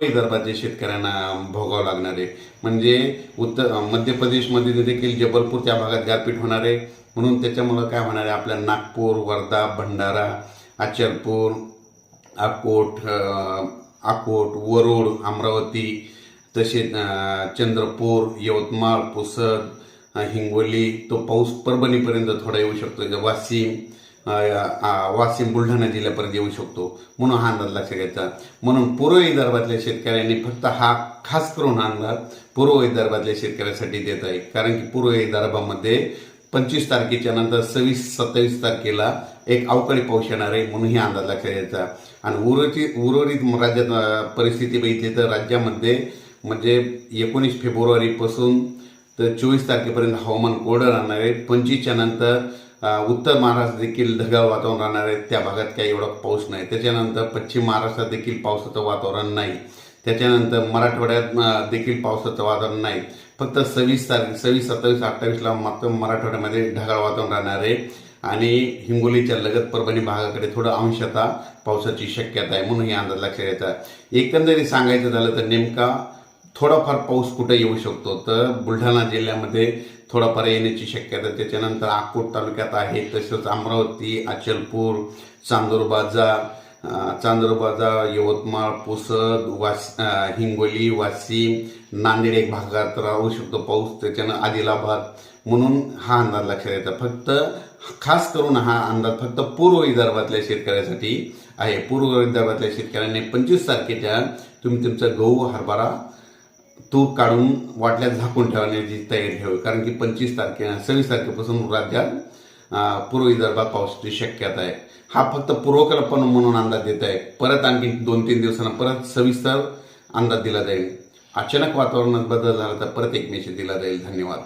विदर्भातील शेतकऱ्यांना भोगावं लागणार आहे. म्हणजे उत्तर मध्य प्रदेशमध्ये देखील जबलपूर त्या भागात गारपीट होणार आहे. म्हणून त्याच्यामुळं काय होणार आहे? आपल्या नागपूर वर्धा भंडारा अचलपूर अकोट अकोट वरुड अमरावती तसेच चंद्रपूर यवतमाळ पुसद हिंगोली तो पाऊस परभणीपर्यंत थोडा येऊ शकतो. म्हणजे वाशिम वाशिम बुलढाणा जिल्ह्यापर्यंत येऊ शकतो. म्हणून हा अंदाज लक्षात घ्यायचा. म्हणून पूर्व विदर्भातल्या शेतकऱ्यांनी फक्त हा खास करून हा अंदाज पूर्व विदर्भातल्या शेतकऱ्यासाठी देत आहे. कारण की पूर्व विदर्भामध्ये पंचवीस तारखेच्या नंतर सव्वीस सत्तावीस तारखेला एक अवकाळी पाऊस येणार आहे म्हणून ही अंदाज लक्षात घ्यायचा. आणि उर्वरित उर्वरित राज्यात परिस्थिती बघितली तर राज्यामध्ये म्हणजे एकोणीस फेब्रुवारीपासून तर चोवीस तारखेपर्यंत हवामान कोरडं राहणार आहे. पंचवीसच्या नंतर उत्तर महाराष्ट्र देखील ढगाळ वातावरण राहणार आहे. त्या भागात काही एवढा पाऊस नाही. त्याच्यानंतर पश्चिम महाराष्ट्रात देखील पावसाचं वातावरण नाही. त्याच्यानंतर मराठवाड्यात देखील पावसाचं वातावरण नाही. फक्त सव्वीस तारीख सव्वीस सत्तावीस अठ्ठावीसला मात्र मराठवाड्यामध्ये ढगाळ वातावरण राहणार आहे. आणि हिंगोलीच्या लगत परभणी भागाकडे थोडं अंशतः पावसाची शक्यता आहे म्हणून हे अंदाज लक्षात येतात एकंदरीत सांगायचं झालं तर नेमका थोडाफार पाऊस कुठे येऊ शकतो? तर बुलढाणा जिल्ह्यामध्ये थोडाफार येण्याची शक्यता त्याच्यानंतर अकोट तालुक्यात आहे तसंच अमरावती अचलपूर चांदूरबाजा चांदूरबाजा यवतमाळ पुसद वास हिंगोली वाशिम नांदेड एक भागात राहू शकतो पाऊस. त्याच्यानं आदिलाबाद म्हणून हा अंदाज लक्षात येतो. फक्त खास करून हा अंदाज फक्त पूर्व विदर्भातल्या शेतकऱ्यासाठी आहे. पूर्व विदर्भातल्या शेतकऱ्यांनी पंचवीस तारखेच्या तुम्ही तुमचा गहू हरभरा तूर काढून वाटल्यात झाकून ठेवण्याची तयारी ठेवावी कारण की पंचवीस तारखे सव्वीस तारखेपासून राज्यात पूर्व विदर्भात पावसाची शक्यता आहे. हा फक्त पूर्वकल्पना म्हणून अंदाज देत आहे. परत आणखी दोन तीन दिवसांना परत सविस्तर अंदाज दिला जाईल. अचानक वातावरणात बदल झाला तर परत एक मेसेज दिला जाईल. धन्यवाद.